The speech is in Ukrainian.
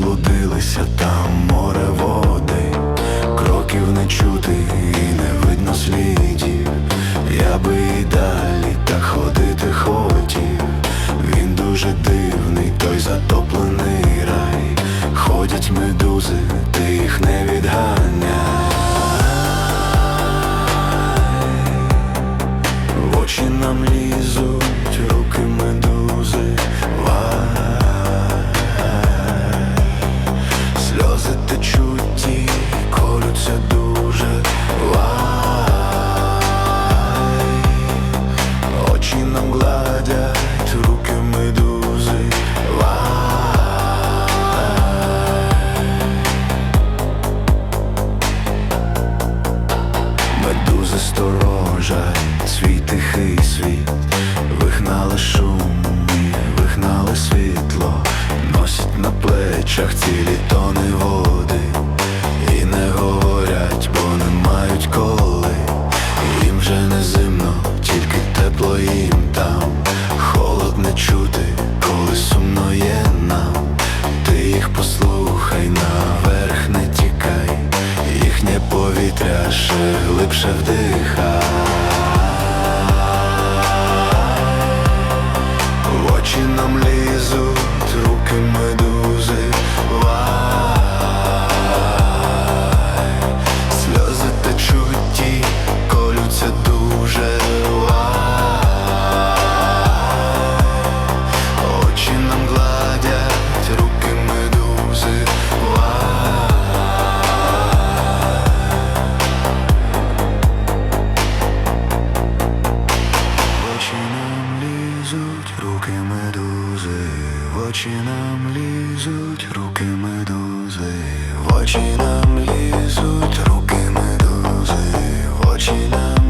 зупинилися там море води, кроків не чути і не видно слідів. Я би і далі так ходити хотів. Він дуже дивний, той затоплений рай. Ходять медузи, ти їх не відганяй. Медузи свій тихий світ, вигнали шум вигнали світло, носять на плечах цілі тони глибше вдихай. очі нам лізуть, руки медузи, в очі нам лізуть, руки медузи, в очі нам.